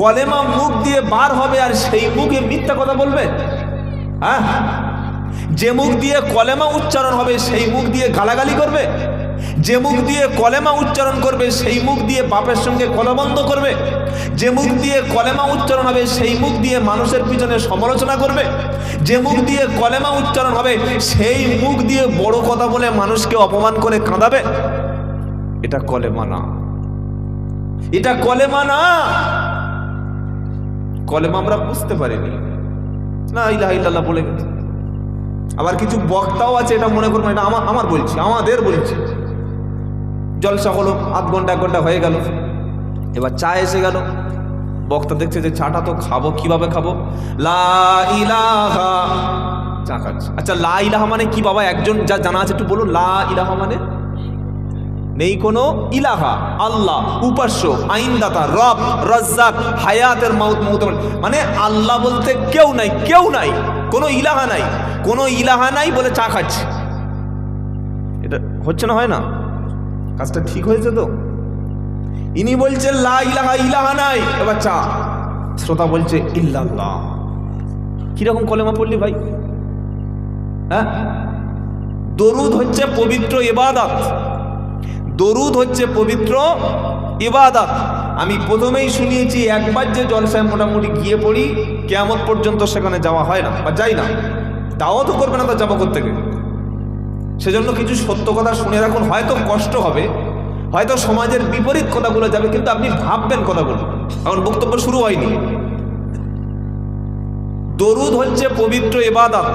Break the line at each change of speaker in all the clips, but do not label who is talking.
কলেমা মুখ দিয়ে বার হবে আর সেই মুখে মিথ্যা কথা বলবে? হ্যাঁ? যে মুখ দিয়ে কলেমা উচ্চারণ হবে, সেই মুখ দিয়ে গালাগালি করবে? যে মুখ দিয়ে কলেমা উচ্চারণ করবে, সেই মুখ দিয়ে বাপের সঙ্গে কলবন্ধ করবে? যে মুখ দিয়ে কলেমা উচ্চারণ হবে, সেই মুখ দিয়ে মানুষের পিছনে সমালোচনা করবে? যে মুখ দিয়ে কলেমা উচ্চারণ হবে, সেই মুখ দিয়ে বড় কথা বলে মানুষকে অপমান করে কাঁদাবে? এটা কলেমা না। এটা কলেমা না। কলেমা আমরা বুঝতে পারিনি। না ইলাহা ইল্লাল্লাহ বলে গেছে। আবার কিছু বক্তাও আছে, এটা মনে করবেন এটা আমার আমার বলছি, আমাদের বলছি। জলসা হলো, আধ ঘণ্টা, এক ঘণ্টা হয়ে গেল। এবার চা এসে গেল। বক্তা দেখছে যে চাটা তো খাব, কীভাবে খাব? চা খাচ্ছে। আচ্ছা লা ইলাহা মানে কি বাবা? একজন যা জানা আছে একটু বলুন, লা ইলাহা মানে? নেই কোনো ইলাহা, আল্লাহ, উপাস্য, আইনদাতা, রব, রজ্জাক, হায়াতের মাউত মৌত মানে আল্লাহ বলতে কেউ নাই কেউ নাই, কোনো ইলাহা নাই, কোনো ইলাহা নাই বলে চা খাচ্ছে। এটা হচ্ছে না, হয় না? কাজটা ঠিক হয়েছে তো? ইনি বলছেন লা ইলাহা ইলাহা নাই, এবার চা। শ্রোতা বলছে, ইল্লাল্লাহ। কীরকম কলেমা পড়লি ভাই? হ্যাঁ? দরুদ হচ্ছে পবিত্র ইবাদত। দরুদ হচ্ছে পবিত্র ইবাদত। আমি প্রথমেই শুনিয়েছি একবার যে জলসায় মোটামুটি গিয়ে পড়ি, কেয়ামত পর্যন্ত সেখানে যাওয়া হয় না বা যাই না। তাও তো করবে না, তো যাব থেকে সেজন্য কিছু সত্য কথা শুনে রাখুন, হয়তো কষ্ট হবে, হয়তো সমাজের বিপরীত কথাগুলো যাবে, কিন্তু আপনি ভাববেন কথাগুলো। এখন বক্তব্য শুরু হয়নি। দরুদ হচ্ছে পবিত্র ইবাদত।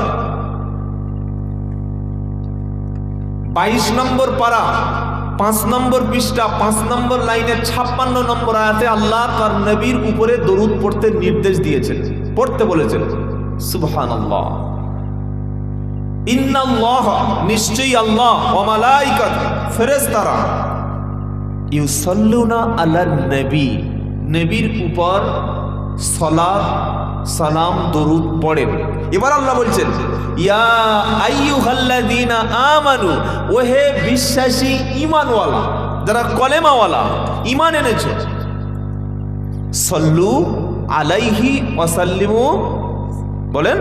বাইশ নম্বর পারা পাঁচ নম্বর পৃষ্ঠা, পাঁচ নম্বর লাইনে ছাপ্পান্ন নম্বর আয়াতে আল্লাহ তার নবীর উপরে দরুদ পড়তে নির্দেশ দিয়েছেন, পড়তে বলেছেন। সুবহান আল্লাহ ইন্নাল্লাহ, নিশ্চয়ই আল্লাহ আলা নবী উপর সালাম, দরুদ পড়েন। এবার আল্লাহ বলছেন, ইয়া আইয়ুহাল্লাযীনা আমানু, ওহে বিশ্বাসী ঈমানওয়ালা, যারা কলেমাওয়ালা, ঈমান এনেছো, সল্লু আলাইহি ওয়াসাল্লিমু, বলেন,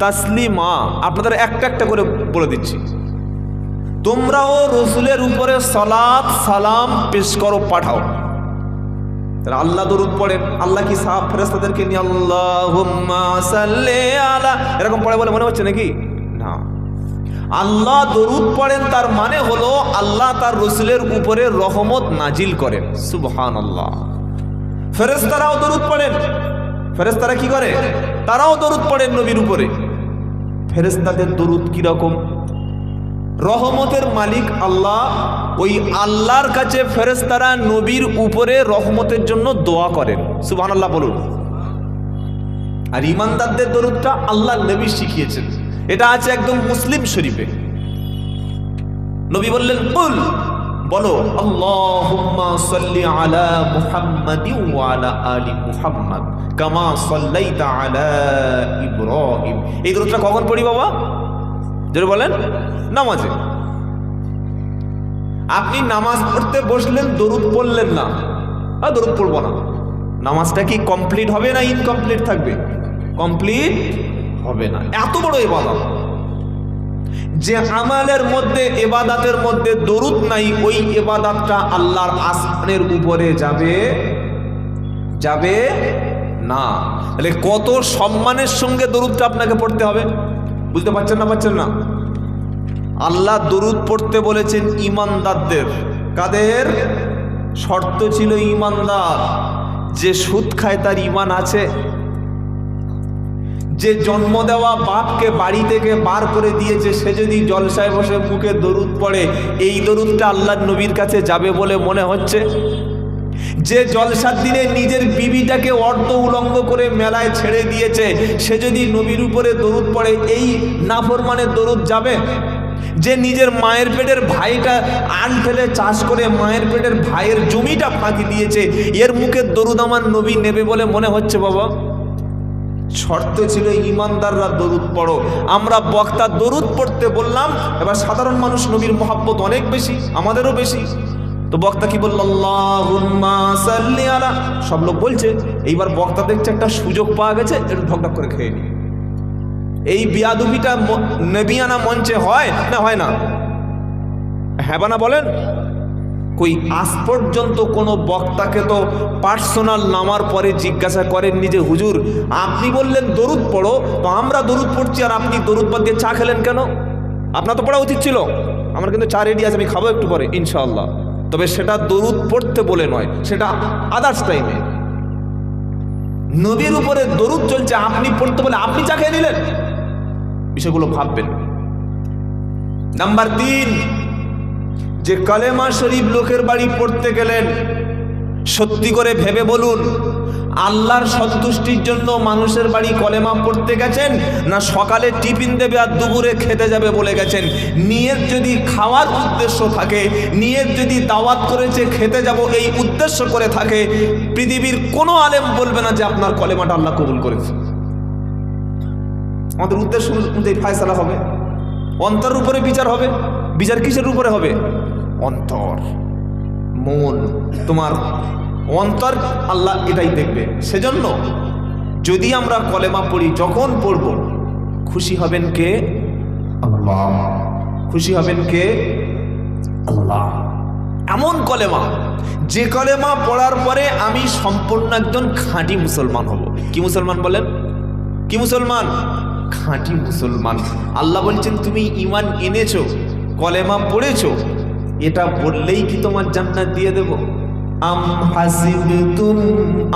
তাসলিমা, আপনাদের একটা একটা করে বলে দিচ্ছি। তোমরাও রসুলের উপরে সালাত, সালাম পেশ করো, পাঠাও। তারা আল্লাহ দরুদ পড়েন। আল্লাহ কি সাহাব ফেরেস্তাদেরকে নিয়ে আল্লাহ আলা এরকম পড়ে বলে মনে হচ্ছে নাকি? না। আল্লাহ দরুদ পড়েন তার মানে হলো আল্লাহ তার রসুলের উপরে রহমত নাজিল করেন। সুবহান আল্লাহ ফেরেস্তারাও দরুদ পড়েন। ফেরেস্তারা কি করে? তারাও দরুদ পড়েন নবীর উপরে। ফেরেস্তাদের দরুদ কীরকম? রহমতের মালিক আল্লাহ, ওই আল্লাহর কাছে ফেরেস্তারা নবীর উপরে রহমতের জন্য দোয়া করেন। সুবহান আল্লাহ বলুন। আর ইমানদারদের দরুদটা আল্লাহ নবী শিখিয়েছেন। এটা আছে একদম মুসলিম শরীফে। নবী বললেন বলো, আল্লাহুম্মা সাল্লি আলা আলা এই দরুদটা কখন পড়ি বাবা? যেটা বলেন, নামাজে। আপনি নামাজ পড়তে বসলেন, দরুদ পড়লেন না। আর দরুদ পড়ব না। নামাজটা কি কমপ্লিট হবে না ইনকমপ্লিট থাকবে? কমপ্লিট হবে না। এত বড় এবাদত যে আমালের মধ্যে এবাদাতের মধ্যে দরুদ নাই, ওই এবাদাতটা আল্লাহর আসমানের উপরে যাবে যাবে না। তাহলে কত সম্মানের সঙ্গে দরুদটা আপনাকে পড়তে হবে? বুঝতে পারছেন না পারছেন না? আল্লাহ দরুদ পড়তে বলেছেন ইমানদারদের। কাদের? শর্ত ছিল ইমানদার। যে সুদ খায় তার ইমান আছে। যে জন্ম দেওয়া বাপকে বাড়ি থেকে বার করে দিয়েছে, সে যদি জলসায় বসে মুখে দরুদ পড়ে, এই দরুদটা আল্লাহর নবীর কাছে যাবে বলে মনে হচ্ছে? যে জলসার দিনে নিজের বিবিটাকে অর্ধ উলঙ্গ করে মেলায় ছেড়ে দিয়েছে, সে যদি নবীর উপরে দরুদ পড়ে, এই নাফরমানের দরুদ যাবে? যে নিজের মায়ের পেটের ভাইটা আন ফেলে চাষ করে মায়ের পেটের ভাইয়ের জমিটা ফাঁকি দিয়েছে, এর মুখে দরুদ আমার নবী নেবে বলে মনে হচ্ছে বাবা? শর্ত ছিল ইমানদাররা দরুদ পড়ো। আমরা বক্তা দরুদ পড়তে বললাম, এবার সাধারণ মানুষ নবীর মহাব্বত অনেক বেশি, আমাদেরও বেশি। তো বক্তা কি বলল সব লোক বলছে, এইবার বক্তা দেখছে একটা সুযোগ পাওয়া গেছে, একটু ঢকঢক করে খেয়ে নি। এই বিয়াদুবিটা নবিয়ানা মঞ্চে হয় না হয় না? হ্যাঁ বলেন? কই, আজ পর্যন্ত কোনো বক্তাকে তো পার্সোনাল নামার পরে জিজ্ঞাসা করেন নিজে হুজুর, আপনি বললেন দরুদ পড়ো, তো আমরা দরুদ পড়ছি আর আপনি দরুদ বাদ দিয়ে চা খেলেন কেন? আপনার তো পড়া উচিত ছিল। আমার কিন্তু চা রেডি আছে, আমি খাব একটু পরে, ইনশাআল্লাহ। তবে সেটা দরুদ পড়তে বলে নয়, সেটা আদার্স টাইমে নদীর উপরে দরুদ চলছে, আপনি পড়তে বলে আপনি চা খেয়ে নিলেন? বিষয়গুলো ভাববেন। নাম্বার তিন, যে কালেমা শরীফ লোকের বাড়ি পড়তে গেলেন সত্যি করে ভেবে বলুন, আল্লাহর সন্তুষ্টির জন্য মানুষের বাড়ি কলেমা পড়তে গেছেন না সকালে টিফিন দেবে আর দুপুরে খেতে যাবে বলে গেছেন? নিয়ত যদি খাওয়ার উদ্দেশ্য থাকে, নিয়ত যদি দাওয়াত করেছে খেতে যাব এই উদ্দেশ্য করে থাকে, পৃথিবীর কোনো আলেম বলবে না যে আপনার কলেমাটা আল্লাহ কবুল করেছে। আমাদের উদ্দেশ্য অনুযায়ী ফায়সালা হবে। অন্তরের উপরে বিচার হবে। বিচার কিসের উপরে হবে? অন্তর। মন তোমার অন্তর আল্লাহ এটাই দেখবে। সেজন্য যদি আমরা কলেমা পড়ি যখন পড়ব খুশি হবেন কে? আল্লাহ। খুশি হবেন কে? আল্লাহ। এমন কলেমা যে কলেমা পড়ার পরে আমি সম্পূর্ণ একজন খাঁটি মুসলমান হব। কি মুসলমান বলেন? কি মুসলমান? খাঁটি মুসলমান। আল্লাহ বলছেন তুমি ইমান এনেছো কলেমা পড়েছো এটা বললেই কি তোমার জান্নাত দিয়ে দেব আম হাসিবতুম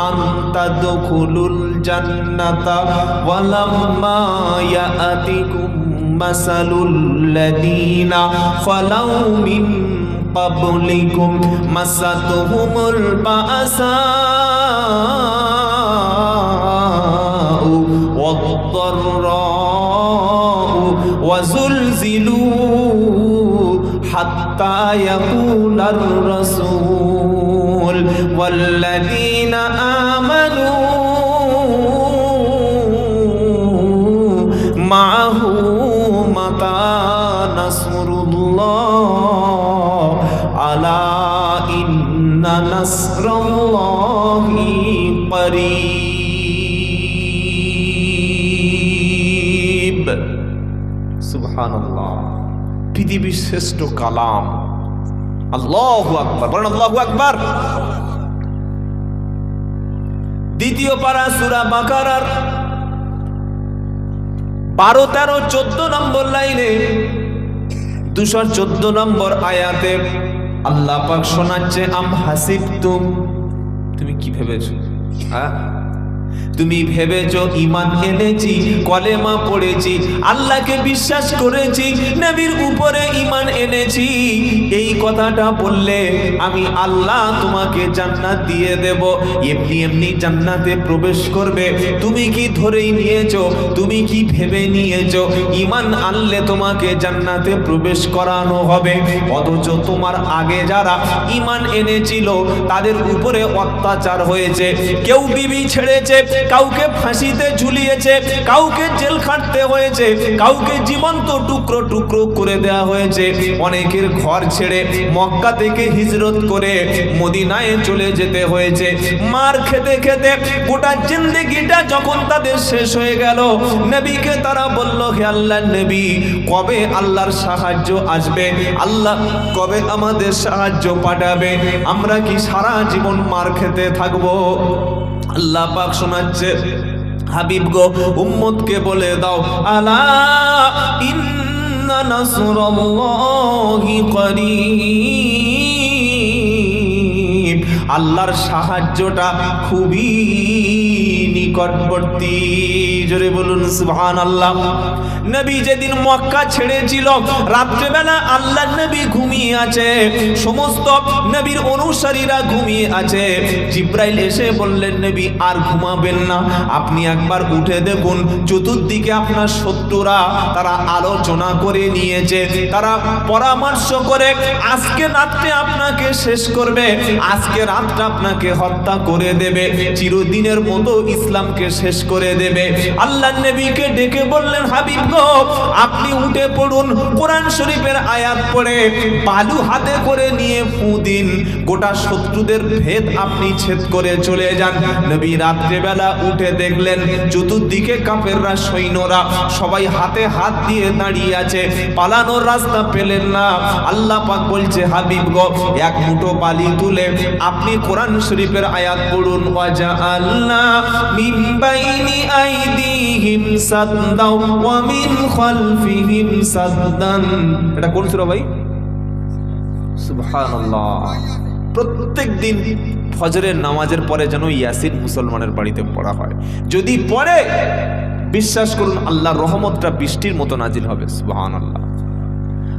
আন তাদখুলুল জান্নাতা ওয়ালাম্মা ইয়াতিকুম মাসালুল লাযিনা খালাউ মিন قبلكم مستهم البأساء والضراء يقول الرسول والذين পৃথিবীর শ্রেষ্ঠ কালাম। আল্লাহ আকবার, বলেন আল্লাহ আকবার। দ্বিতীয় পারা সুরা বারো, তেরো, চোদ্দ নম্বর লাইনে, দুশো চোদ্দ নম্বর আয়াতে আল্লাহ পাক শোনাচ্ছে, আম হাসিব তুম তুমি কি ভেবেছো? হ্যাঁ? তুমি ভেবেছ ইমান এনেছি কলেমা পড়েছি, আল্লাহকে বিশ্বাস করেছি, নবীর উপরে ইমান এনেছি। এই কথাটা বললে আমি আল্লাহ তোমাকে জান্নাত দিয়ে দেব, এমনি এমনি জান্নাতে প্রবেশ করবে। তুমি কি ধরেই নিয়েছো, তুমি কি ভেবে নিয়েছো ইমান আনলে তোমাকে জান্নাতে প্রবেশ করানো হবে। অথচ তোমার আগে যারা ইমান এনেছিল, তাদের উপরে অত্যাচার হয়েছে। কেউ বিবি ছেড়েছে কাউকে ফাঁসিতে ঝুলিয়েছে, কাউকে জেল খাটতে হয়েছে, কাউকে জীবন্ত টুকরো টুকরো করে দেওয়া হয়েছে। অনেকের ঘর ছেড়ে মক্কা থেকে হিজরত করে মদিনায় চলে যেতে হয়েছে। মার খেতে খেতে গোটা জিন্দেগিটা যখন তাদের শেষ হয়ে গেল, নবীকে তারা বলল, হে আল্লাহ নবী, কবে আল্লাহর সাহায্য আসবে? আল্লাহ কবে আমাদের সাহায্য পাঠাবে? আমরা কি সারা জীবন মার খেতে থাকব? আল্লাহ পাক শোনাচ্ছে হাবিব গো উম্মতকে বলে দাও আলা ইন্না নাসরুল্লাহি করিব। আল্লাহর সাহায্যটা খুবই নিকটবর্তী। জোরে বলুন সুবহান আল্লাহ নবী যেদিন মক্কা ছেড়েছিল, রাত্রেবেলা আল্লাহ নবী ঘুমিয়ে আছে, সমস্ত নবীর অনুসারীরা ঘুমিয়ে আছে। জিব্রাইল এসে বললেন, নবী, আর ঘুমাবেন না। আপনি একবার উঠে দেখুন, চতুর্দিকে আপনার শত্রুরা তারা আলোচনা করে নিয়েছে, তারা পরামর্শ করে, আজকে রাত্রে আপনাকে শেষ করবে। আজকে রাত রাতটা আপনাকে হত্যা করে দেবে, চিরদিনের মতো ইসলামকে শেষ করে দেবে। আল্লাহ নবীকে ডেকে বললেন, হাবিব গো, আপনি উঠে পড়ুন, কোরআন শরীফের আয়াত পড়ে, বালু হাতে করে নিয়ে ফু দিন। গোটা শত্রুদের ভেদ আপনি ছেদ করে চলে যান। নবী রাত্রেবেলা উঠে দেখলেন, চতুর্দিকে কাপেররা সৈন্যরা সবাই হাতে হাত দিয়ে দাঁড়িয়ে আছে। পালানোর রাস্তা পেলেন না। আল্লাহ পাক বলছে, হাবিব গো, এক মুঠো বালি তুলে আপনি কোরআন শরীফের আয়াত পড়ুন ওয়াজা আল্লাহ মিন বাইনি আইদিহিম ওয়া মিন খালফিহিম সাদ্দান। এটা কোন সূরা ভাই? সুবহানাল্লাহ। প্রত্যেক দিন ফজরের নামাজের পরে যেন ইয়াসিন মুসলমানের বাড়িতে পড়া হয়। যদি পড়ে, বিশ্বাস করুন আল্লাহর রহমতটা বৃষ্টির মতো নাজিল হবে, সুবহানাল্লাহ।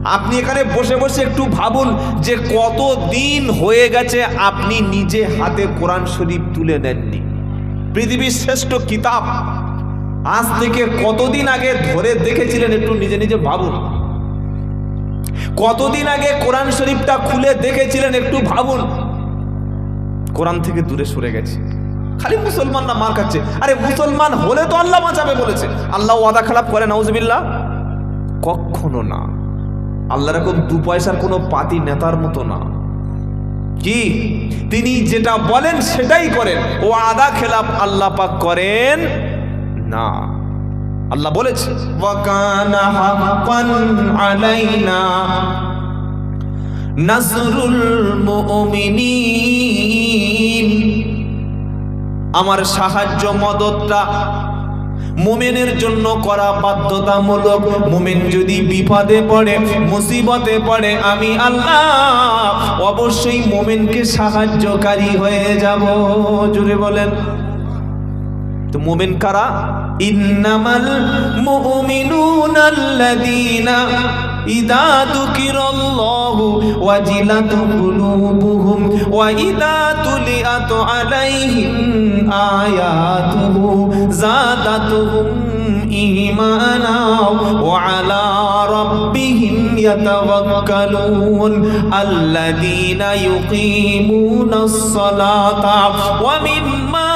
আপনি এখানে বসে বসে একটু ভাবুন যে কত দিন হয়ে গেছে আপনি নিজে হাতে কোরআন শরীফ তুলে নেননি। পৃথিবীর শ্রেষ্ঠ কিতাব। আজ থেকে কতদিন আগে ধরে দেখেছিলেন একটু নিজে নিজে ভাবুন। কতদিন আগে কোরআন শরীফটা খুলে দেখেছিলেন একটু ভাবুন। কোরআন থেকে দূরে সরে গেছে। খালি মুসলমানরা মার খাচ্ছে। আরে মুসলমান হলে তো আল্লাহ বাঁচাবে বলেছে। আল্লাহ ওয়াদা খারাপ করে, নাউজবিল্লাহ। কখনো না। আল্লাহ এরকম দু পয়সার কোনো পাতি নেতার মতো না। কি? তিনি যেটা বলেন সেটাই করেন। ও আদা খেলাপ আল্লাহ পাক করেন না। আল্লাহ বলেছে আমার সাহায্য মদতটা মোমেনের জন্য করা বাধ্যতামূলক। মোমেন যদি বিপদে পড়ে, মুসিবতে পড়ে, আমি আল্লাহ অবশ্যই মোমেনকে সাহায্যকারী হয়ে যাব। জুড়ে বলেন। তো মোমেন কারা? ইন্নামাল মুমিনুন আল্লাযীনা ইদা যুকিরাল্লাহু ওয়াজিলাত কুলুবুহুম ওয়া ইদা তুলিয়াত আলাইহিম আয়াতুহু যাদাতুহুম ঈমানা ওয়া আলা রাব্বিহিম ইয়াতাওয়াক্কালুন আল্লাযীনা ইউকিমুনাস সালাতা ওয়া মিম্মা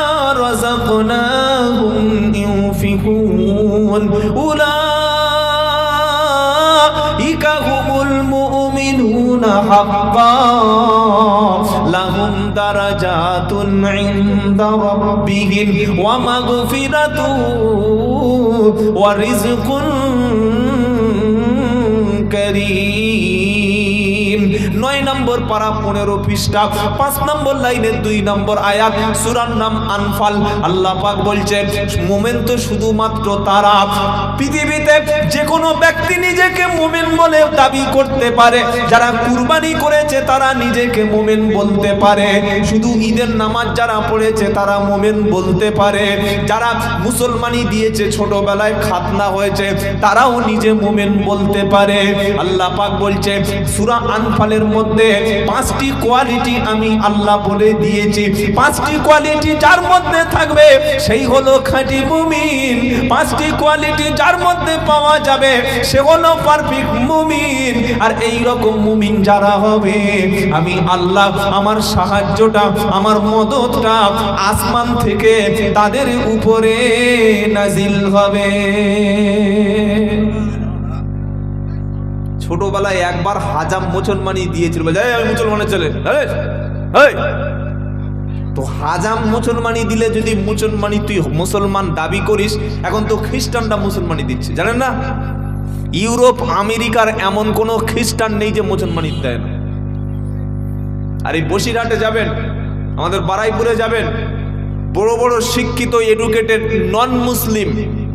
رزقناهم ينفقون أولئك حقا لهم درجات عند ربهم ومغفرة ورزق كريم নয় নম্বর পারা পনেরো পৃষ্ঠা, পাঁচ নম্বর লাইনের দুই নম্বর আয়াত, সুরার নাম আনফাল। আল্লাহ পাক বলছে মোমেন তো শুধুমাত্র তারা। পৃথিবীতে যে কোনো ব্যক্তি নিজেকে মোমেন বলে দাবি করতে পারে। যারা কুরবানি করেছে, তারা নিজেকে মোমেন বলতে পারে। শুধু ঈদের নামাজ যারা পড়েছে, তারা মোমেন বলতে পারে। যারা মুসলমানি দিয়েছে, ছোটবেলায় খাতনা হয়েছে, তারাও নিজে মোমেন বলতে পারে। আল্লাহ পাক বলছে সুরা আনফালের মধ্যে পাঁচটি কোয়ালিটি আমি আল্লাহ বলে দিয়েছি। পাঁচটি কোয়ালিটি যার মধ্যে থাকবে, সেই হলো খাঁটি মুমিন। পাঁচটি কোয়ালিটি যার মধ্যে পাওয়া যাবে, সে হলো পারফেক্ট মুমিন। আর এই রকম মুমিন যারা হবে, আমি আল্লাহ আমার সাহায্যটা, আমার মদতটা আসমান থেকে তাদের উপরে নাজিল হবে। ছোটবেলায় একবার হাজাম মুসলমানি দিয়েছিল। "এই, আমি মুসলমানের ছেলে। এই, এই।" তো হাজাম মুসলমানি দিলে যদি মুসলমানি তুই মুসলমান দাবি করিস এখন তো খ্রিস্টানরা মুসলমানি দিচ্ছে। জানেন না? ইউরোপ আমেরিকার এমন কোনো খ্রিস্টান নেই যে মুসলমানি দেয় না। আর এই বসিরহাটে যাবেন আমাদের বারাইপুরে যাবেন বড় বড় শিক্ষিত এডুকেটেড নন মুসলিম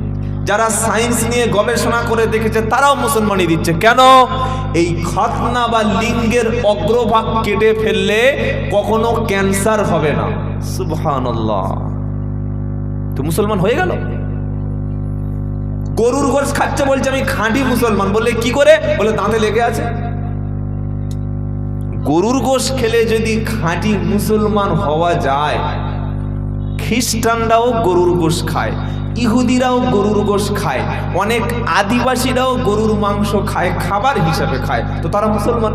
যারা সায়েন্স নিয়ে গবেষণা করে দেখেছে, তারাও মুসলমানি দিচ্ছে। কেন? এই খতনা বা লিঙ্গের অগ্রভাগ কেটে ফেললে কখনো ক্যান্সার হবে না। সুবহানাল্লাহ। তো মুসলমান হয়ে গেল? গরুর গোস খাচ্ছে বলছে, আমি খাঁটি মুসলমান। বললে কি করে? বলে, দাঁতে লেগে আছে। গরুর গোশ খেলে যদি খাঁটি মুসলমান হওয়া যায়, খ্রিস্টানরাও গরুর গোশ খায়। ইহুদিরাও গরুর গোশ খায়, অনেক আদিবাসীরাও গরুর মাংস খায়, খাবার হিসাবে খায়। তো তারা মুসলমান?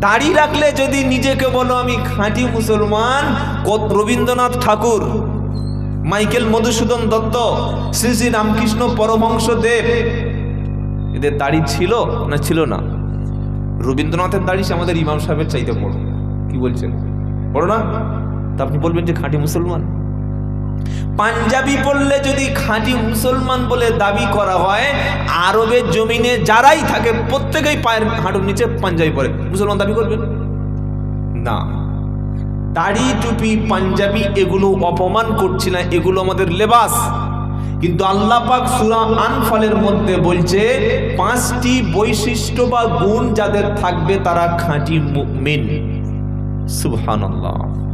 দাড়ি রাখলে যদি নিজেকে বলো আমি খাঁটি মুসলমান রবীন্দ্রনাথ ঠাকুর, মাইকেল মধুসূদন দত্ত, শ্রী শ্রী রামকৃষ্ণ পরমহংস দেব এদের দাড়ি ছিল না ছিল না? রবীন্দ্রনাথের দাড়ি আমাদের ইমাম সাহেবের চাইতে বড়। কি বলছেন? বড় না? তা আপনি বলবেন যে খাঁটি মুসলমান? পাঞ্জাবি পড়লে যদি খাঁটি মুসলমান বলে দাবি করা হয়, আরবের জমিনে যারাই থাকে, প্রত্যেকেই পায়ের হাঁটুর নিচে পাঞ্জাবি পরে। মুসলমান দাবি করবেন না। দাড়ি, টুপি, পাঞ্জাবি এগুলো অপমান করছি না, এগুলো আমাদের লেবাস। কিন্তু আল্লাহ পাক সূরা আনফালের মধ্যে বলছে, পাঁচটি বৈশিষ্ট্য বা গুণ যাদের থাকবে তারা খাঁটি মুমিন। সুবহানাল্লাহ।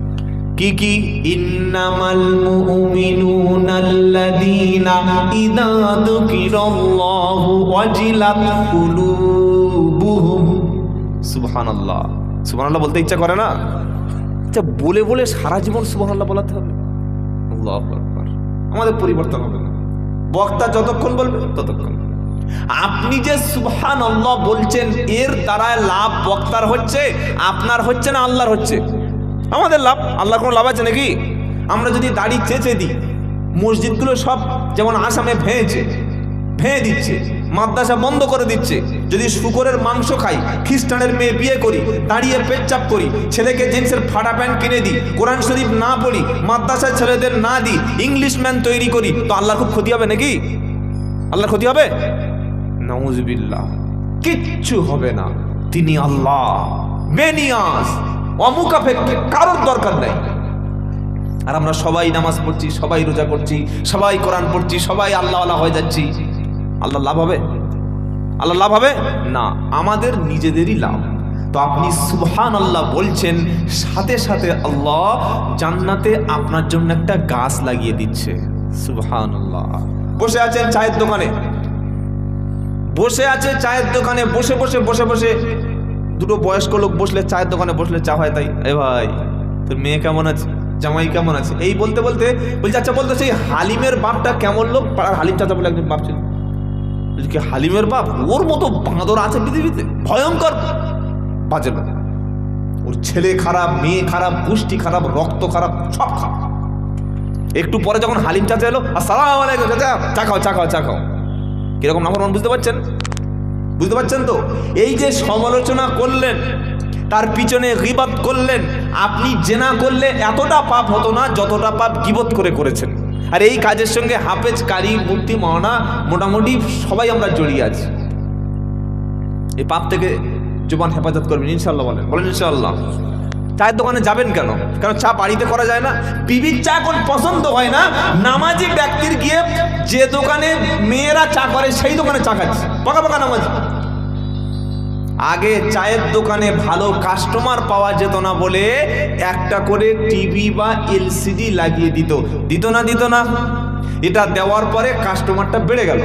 কি কি ইন্নামাল মুমিনুনা আল্লাযীনা ইযা যুকিরাল্লাহু ওয়াজিলাত কুলুবুহুম সুবহানাল্লাহ। সুবহানাল্লাহ বলতে ইচ্ছা করে না? আচ্ছা বলে বলে সারা জীবন সুবহানাল্লাহ বলাতে হবে? আল্লাহু আকবার। আমাদের পরিবর্তন হবে না। বক্তা যতক্ষণ বলবে, ততক্ষণ। আপনি যে সুবহানাল্লাহ বলছেন, এর দ্বারা লাভ বক্তার হচ্ছে, আপনার হচ্ছে না আল্লাহর হচ্ছে? আমাদের লাভ, আল্লাহর কোনো লাভ আছে নাকি? আমরা যদি দাড়ি চেঁচে দিই, মসজিদগুলো সব যেমন আসামে ভেঙেছে, ভেঙে দিচ্ছে, মাদ্রাসা বন্ধ করে দিচ্ছে, যদি শুকরের মাংস খাই, খ্রিস্টানের মেয়ে বিয়ে করি, দাঁড়িয়ে পেচ্চাপ করি, ছেলেকে জিন্সের ফাটা প্যান্ট কিনে দিই, কোরআন শরীফ না পড়ি মাদ্রাসার ছেলেদের না দিই, ইংলিশ ম্যান তৈরি করি, তো আল্লাহ খুব ক্ষতি হবে নাকি? আল্লাহর ক্ষতি হবে? নাউজবিল্লাহ, কিচ্ছু হবে না। তিনি আল্লাহ বেনিয়াস অমুকাপেক্ষে কারোর দরকার নেই। আর আমরা সবাই নামাজ পড়ছি, সবাই রোজা করছি, সবাই কোরআন পড়ছি, সবাই আল্লাহ আল্লাহ হয়ে যাচ্ছি। আল্লাহ লাভ হবে? আল্লাহ লাভ হবে? না, আমাদের নিজেদেরই লাভ। তো আপনি সুবহান আল্লাহ বলছেন, সাথে সাথে আল্লাহ জান্নাতে আপনার জন্য একটা গাছ লাগিয়ে দিচ্ছে। সুবহান আল্লাহ বসে আছেন চায়ের দোকানে? বসে আছে চায়ের দোকানে, বসে বসে বসে বসে। দুটো বয়স্ক লোক বসলে চায়ের দোকানে বসলে চা হয় তাই। এ ভাই, তোর মেয়ে কেমন আছে? জামাই কেমন আছে? এই বলতে বলতে বলছে আচ্ছা বলতে, সেই হালিমের বাপটা কেমন লোক? পাড়ার হালিম চাচা বলে একজন বাপ ছিল। কি হালিমের বাপ? ওর মতো বাঁদর আছে পৃথিবীতে। ভয়ঙ্কর! বাজে লোক ওর ছেলে খারাপ, মেয়ে খারাপ পুষ্টি খারাপ, রক্ত খারাপ, সব খারাপ। একটু পরে যখন হালিম চাচা এলো, আসসালাম আলাইকুম চাচা, চা খাও চা খাও চা খাও। কীরকম নাফরমান বুঝতে পারছেন? বুঝতে পারছেন তো? এই যে সমালোচনা করলেন, তার পিছনে গিবাত করলেন, আপনি জেনা করলে এতটা পাপ হতো না যতটা পাপ গিবত করে করেছেন। আর এই কাজের সঙ্গে হাফেজ, কারি মূর্তি মহানা মোটামুটি সবাই আমরা জড়িয়ে আছি। এই পাপ থেকে জোবান হেফাজত করবেন ইনশাল্লাহ বলেন। বলেন ইনশাল্লাহ চায়ের দোকানে যাবেন কেন? কেন চা বাড়িতে করা যায় না? বিবির চা এখন পছন্দ হয় না। নামাজি ব্যক্তির গিয়ে যে দোকানে মেয়েরা চা করে, সেই দোকানে চা খাচ্ছে। পাকা পাকা নামাজি। আগে চায়ের দোকানে ভালো কাস্টমার পাওয়া যেত না বলে একটা করে টিভি বা এলসিডি লাগিয়ে দিত। দিত না দিত না। এটা দেওয়ার পরে কাস্টমারটা বেড়ে গেল।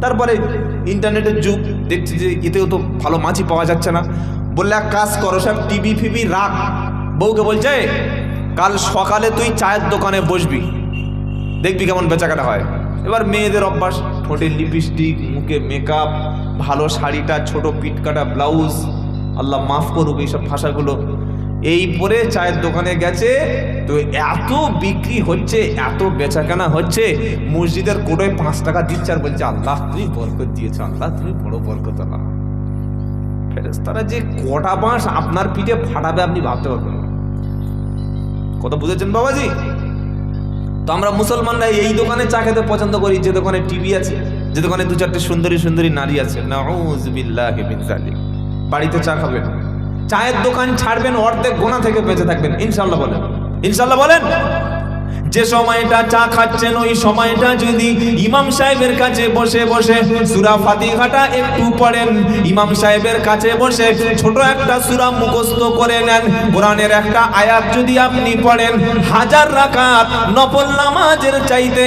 তারপরে ইন্টারনেটের যুগ, দেখছি যে এতেও তো ভালো মাছি পাওয়া যাচ্ছে না। বললে এক কাজ করো, সব টিভি ফিবি রাখ। বউকে বলছে, কাল সকালে তুই চায়ের দোকানে বসবি। দেখবি কেমন বেচাকেনা হয়। এবার মেয়েদের অভ্যাস, ঠোঁটে লিপস্টিক মুখে মেকআপ ভালো শাড়িটা, ছোট পিটকাটা ব্লাউজ আল্লাহ মাফ করুক এইসব ভাষাগুলো। এই পরে চায়ের দোকানে গেছে, তো এত বিক্রি হচ্ছে, এত বেচাকেনা হচ্ছে, মসজিদের কোটোয় পাঁচ টাকা দিচ্ছে আর বলছে, আল্লাহ তুমি বরকত দিয়েছ, আল্লাহ তুমি বড় বরকত আল্লাহ ফেরেস্তারা যে কটা বাঁশ আপনার পিঠে ফাটাবে আপনি ভাবতে পারবেন না। কত বুঝেছেন বাবাজি? তো আমরা মুসলমানরা এই দোকানে চা খেতে পছন্দ করি, যে দোকানে টিভি আছে, যে দোকানে দু চারটে সুন্দরী সুন্দরী নারী আছে। বাড়িতে চা খাবেন। চায়ের দোকান ছাড়বেন, অর্ধেক গোনা থেকে বেঁচে থাকবেন। ইনশাল্লাহ বলেন। ইনশাল্লাহ বলেন। যে সময়টা চা খাচ্ছেন, ওই সময়টা যদি ইমাম সাহেবের কাছে বসে বসে সুরা ফাতিহাটা একটু পড়েন, ইমাম সাহেবের কাছে বসে ছোট একটা সুরা মুখস্থ করে নেন, কোরআনের একটা আয়াত যদি আপনি পড়েন, হাজার রাকাত নফল নামাজের চাইতে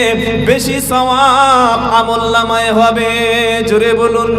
বেশি সওয়াব আমল নামায় হবে, জোরে বলুন।